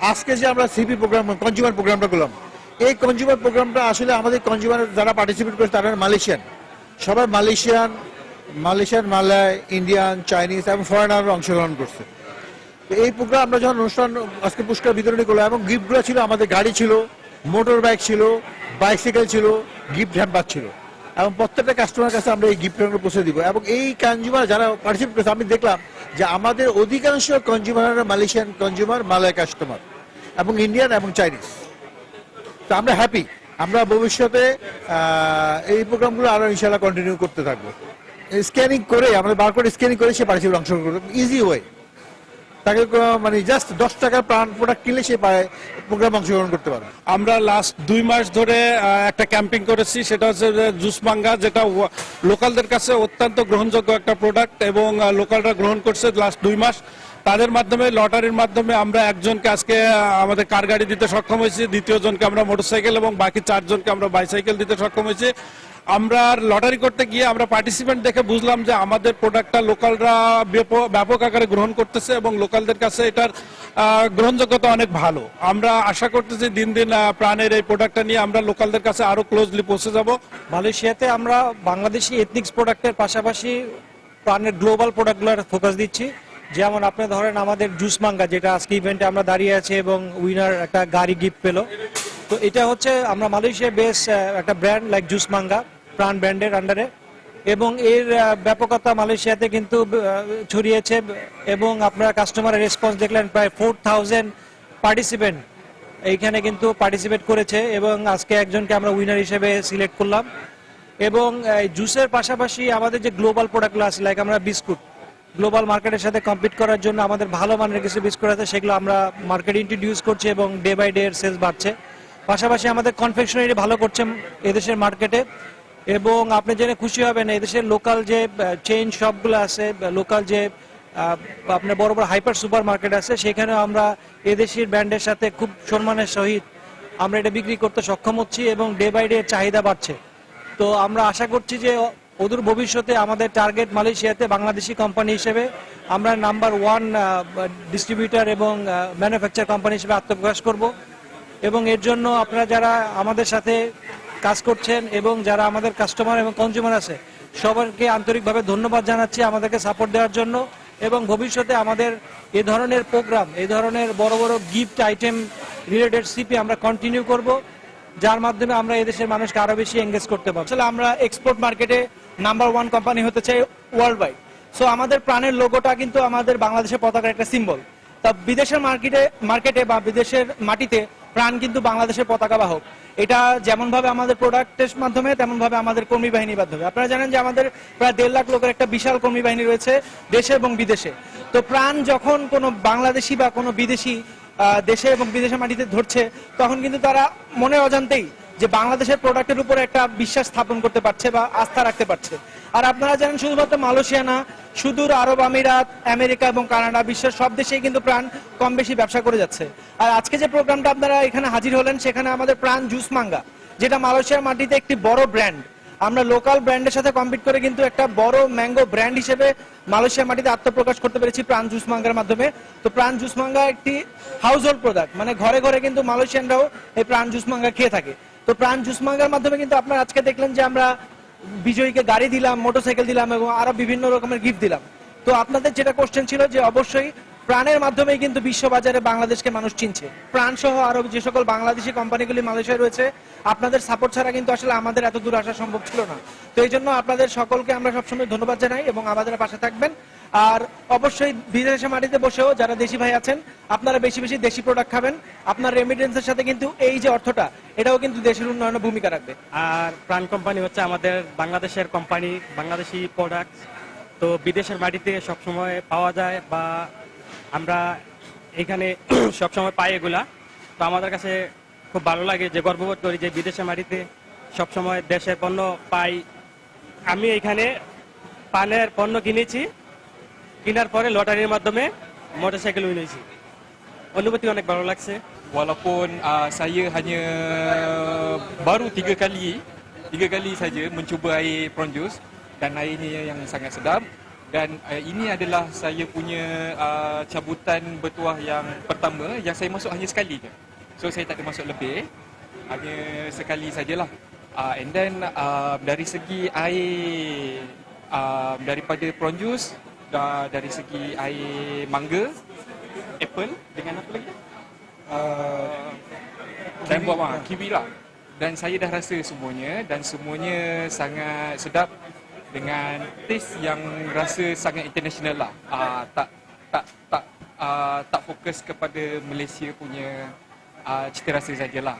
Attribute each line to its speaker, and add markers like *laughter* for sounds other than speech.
Speaker 1: আজকে যে আমরা সিপি প্রোগ্রাম কনজিউমার প্রোগ্রামটা করলাম, এই কনজিউমার প্রোগ্রামটা আসলে আমাদের কনজিউমার যারা পার্টিসিপেট করেছে, তারা মালয়েশিয়ান সবাই Malaysian Malaysian Malay Indian Chinese এবং ফরেনাররা অংশগ্রহণ করছে। এই প্রোগ্রাম আমরা যখন অনুষ্ঠান, আজকে পুরস্কার বিতরণী করলাম এবং গিফটগুলো ছিল, আমাদের গাড়ি ছিল মোটর বাইক ছিল বাইসাইকেল ছিল গিফট হ্যাম্পার ছিল। এবং প্রত্যেকটা কাস্টমার কাছে আমরা এই গিফট হ্যাম্পার পৌঁছে দিব। এবং এই কনজিউমার যারা পার্টিসিপেট করেছে, আমি দেখলাম যে আমাদের অধিকাংশ consumer Malaysian consumer Malay customer এবং ইন্ডিয়ান এবং চাইনিজ তো আমরা হ্যাপি আমরা ভবিষ্যতে এই প্রোগ্রামগুলো আরও ইনশাল্লাহ কন্টিনিউ করতে থাকব। স্ক্যানিং করে, আমাদের বারকোড স্ক্যানিং করে সে পার্টিসিপেট অংশগ্রহণ করবে। ইজি ওয়ে তাকে মানে জাস্ট দশ টাকার প্রাণ প্রোডাক্ট কিনলে সে পায় প্রোগ্রাম অংশগ্রহণ করতে পারে।
Speaker 2: আমরা লাস্ট দুই মাস ধরে একটা ক্যাম্পিং করেছি, সেটা হচ্ছে জুস মাঙ্গা যেটা লোকালদের কাছে অত্যন্ত গ্রহণযোগ্য একটা প্রোডাক্ট এবং লোকালরা গ্রহণ করছে লাস্ট দুই মাস। তাদের মাধ্যমে লটারির মাধ্যমে আমরা একজনকে আজকে আমাদের কার গাড়ি দিতে সক্ষম হয়েছি দ্বিতীয় জনকে আমরা মোটরসাইকেল এবং বাকি চারজনকে আমরা বাইসাইকেল দিতে সক্ষম হয়েছি। আমরা লটারি করতে গিয়ে আমরা পার্টিসিপেন্ট দেখে বুঝলাম যে আমাদের প্রোডাক্টটা লোকালরা ব্যাপ- ব্যাপক আকারে গ্রহণ করতেছে এবং লোকালদের কাছে এটার গ্রহণযোগ্যতা অনেক ভালো। আমরা আশা করতেছি দিন দিন প্রাণের এই প্রোডাক্টটা নিয়ে আমরা লোকালদের কাছে আরও ক্লোজলি পৌঁছে যাব।
Speaker 3: মালয়েশিয়াতে আমরা বাংলাদেশি এথনিক্স প্রোডাক্টের পাশাপাশি প্রাণের গ্লোবাল প্রোডাক্টগুলোর ফোকাস দিচ্ছি। যেমন আপনি ধরেন আমাদের জুস মাঙ্গা যেটা আজকে ইভেন্টে আমরা দাঁড়িয়ে আছি এবং উইনার একটা গাড়ি গিফট পেল। তো এটা হচ্ছে আমরা মালয়েশিয়া বেস একটা brand like juice mango Pran ব্র্যান্ডের আন্ডারে এবং এর ব্যাপকতা মালয়েশিয়াতে কিন্তু ছড়িয়েছে এবং আপনারা কাস্টমারের রেসপন্স দেখলেন, প্রায় ফোর থাউজেন্ড পার্টিসিপেন্ট এইখানে কিন্তু পার্টিসিপেট করেছে এবং আজকে একজনকে আমরা উইনার হিসেবে সিলেক্ট করলাম। এবং জুসের পাশাপাশি আমাদের যে গ্লোবাল প্রোডাক্টগুলো আছে লাইক আমরা বিস্কুট গ্লোবাল মার্কেটের সাথে কম্পিট করার জন্য আমাদের ভালো মানের কিছু বিস্কুট আছে, সেগুলো আমরা মার্কেটে ইন্ট্রোডিউস করছি এবং ডে বাই ডে এর সেলস বাড়ছে। পাশাপাশি আমাদের কনফেকশনারি ভালো করছে এদেশের মার্কেটে এবং আপনি জেনে খুশি হবেন এদেশের লোকাল যে চেইন শপগুলো আছে লোকাল যে আপনার বড় বড় হাইপার সুপার মার্কেট আছে সেখানে আমরা এদেশের ব্র্যান্ডের সাথে খুব সম্মানের সহিত আমরা এটা বিক্রি করতে সক্ষম হচ্ছি এবং ডে বাই ডে চাহিদা বাড়ছে। তো আমরা আশা করছি যে, অদূর ভবিষ্যতে আমাদের টার্গেট মালয়েশিয়াতে বাংলাদেশি কোম্পানি হিসেবে আমরা নাম্বার ওয়ান ডিস্ট্রিবিউটার এবং ম্যানুফ্যাকচার কোম্পানি হিসেবে আত্মপ্রকাশ করব। এবং এর জন্য আপনারা যারা আমাদের সাথে কাজ করছেন এবং যারা আমাদের কাস্টমার এবং কনজিউমার আছে, সবাইকে আন্তরিকভাবে ধন্যবাদ জানাচ্ছি আমাদেরকে সাপোর্ট দেওয়ার জন্য এবং ভবিষ্যতে আমাদের এ ধরনের প্রোগ্রাম এ ধরনের বড় বড় গিফট আইটেম রিলেটেড সিপি আমরা কন্টিনিউ করব, যার মাধ্যমে আমরা এদেশের মানুষকে আরও বেশি এঙ্গেজ করতে পারব।
Speaker 4: আসলে আমরা এক্সপোর্ট মার্কেটে নাম্বার ওয়ান কোম্পানি হতে চাই ওয়ার্ল্ড ওয়াইড সো আমাদের প্রাণের লোগোটা কিন্তু আমাদের বাংলাদেশের পতাকার একটা সিম্বল তা বিদেশের মার্কেটে মার্কেটে বা বিদেশের মাটিতে প্রাণ কিন্তু বাংলাদেশের পতাকা বাহক। এটা যেমন ভাবে আমাদের প্রোডাক্টের মাধ্যমে তেমন ভাবে আমাদের কর্মী বাহিনীর মাধ্যমে। আপনারা জানেন যে আমাদের প্রায় দেড় লাখ লোকের একটা বিশাল কর্মী বাহিনী রয়েছে দেশে এবং বিদেশে। তো প্রাণ যখন কোনো বাংলাদেশি বা কোনো বিদেশি দেশে এবং বিদেশে মাটিতে ধরছে, তখন কিন্তু তারা মনে অজান্তেই যে বাংলাদেশের প্রোডাক্টের উপর একটা বিশ্বাস স্থাপন করতে পারছে বা আস্থা রাখতে পারছে। আর আপনারা জানেন, শুধুমাত্র মালয়েশিয়া না সুদূর আরব আমিরাত, আমেরিকা এবং কানাডা বিশ্বের সব দেশেই কিন্তু প্রাণ কম বেশি ব্যবসা করে যাচ্ছে। আর আজকে যে প্রোগ্রামটা আপনারা এখানে হাজির হলেন, সেখানে আমাদের প্রাণ জুস মাঙ্গা, যেটা মালয়েশিয়ার মাটিতে একটি বড় ব্র্যান্ড আমরা লোকাল ব্র্যান্ডের সাথে কম্পিট করে কিন্তু একটা বড় ম্যাঙ্গো ব্র্যান্ড হিসেবে মালয়েশিয়ার মাটিতে আত্মপ্রকাশ করতে পেরেছি প্রাণ জুস মাঙ্গার মাধ্যমে। তো প্রাণ জুস মাঙ্গা একটি হাউস হোল্ড প্রোডাক্ট মানে ঘরে ঘরে কিন্তু মালয়েশিয়ানরাও এই প্রাণ জুস মাঙ্গা খেয়ে থাকে। তো প্রাণ জুস মাঙ্গার মাধ্যমে কিন্তু আপনারা আজকে দেখলেন যে আমরা বিজয়ীকে গাড়ি দিলাম মোটরসাইকেল দিলাম এবং আরও বিভিন্ন রকমের গিফট দিলাম। তো আপনাদের যেটা কোশ্চেন ছিল যে অবশ্যই প্রাণের মাধ্যমেই কিন্তু বিশ্ববাজারে বাংলাদেশকে মানুষ চিনছে। প্রাণ সহ আরও যে সকল বাংলাদেশি কোম্পানিগুলি মালয়েশিয়ায় রয়েছে, আপনাদের সাপোর্ট ছাড়া কিন্তু আসলে আমাদের এত দূর আসা সম্ভব ছিল না। তো এই জন্য আপনাদের সকলকে আমরা সবসময় ধন্যবাদ জানাই এবং আমাদের পাশে থাকবেন। আর অবশ্যই বিদেশে মাটিতে বসেও যারা দেশি ভাই আছেন, আপনারা বেশি বেশি দেশি প্রোডাক্ট খাবেন। আপনার রেমিডেন্সের সাথে কিন্তু এই যে অর্থটা, এটাও কিন্তু দেশের উন্নয়নে ভূমিকা রাখবে।
Speaker 5: আর প্রাণ কোম্পানি হচ্ছে আমাদের বাংলাদেশের কোম্পানি বাংলাদেশি প্রোডাক্ট তো বিদেশের মাটিতে সবসময় পাওয়া যায় বা আমরা এখানে *clears throat* সবসময় পাই এগুলা। তো আমাদের কাছে খুব ভালো লাগে যে গর্ববোধ করি যে বিদেশের মাটিতে সবসময় দেশের পণ্য পাই। আমি এখানে পানের পণ্য কিনেছি কেনার পরে লটারির মাধ্যমে মোটরসাইকেল কিনেছি অনুভূতি অনেক ভালো লাগছে।
Speaker 6: Walaupun uh, saya hanya baru tiga kali tiga kali saja mencuba air prawn juice dan airnya yang sangat sedap Dan uh, ini adalah saya punya uh, cabutan bertuah yang pertama yang saya masuk hanya sekali je. So saya tak ada masuk lebih. Hanya sekali sajalah. Uh, and then uh, dari segi air uh, daripada prawn juice, da, dari segi air mangga, apple dengan apa lagi? Uh, dan buah kiwi lah. Dan saya dah rasa semuanya dan semuanya sangat sedap dengan taste yang rasa sangat international lah. Uh, tak tak tak uh, tak fokus kepada Malaysia punya uh, cita rasa sajalah.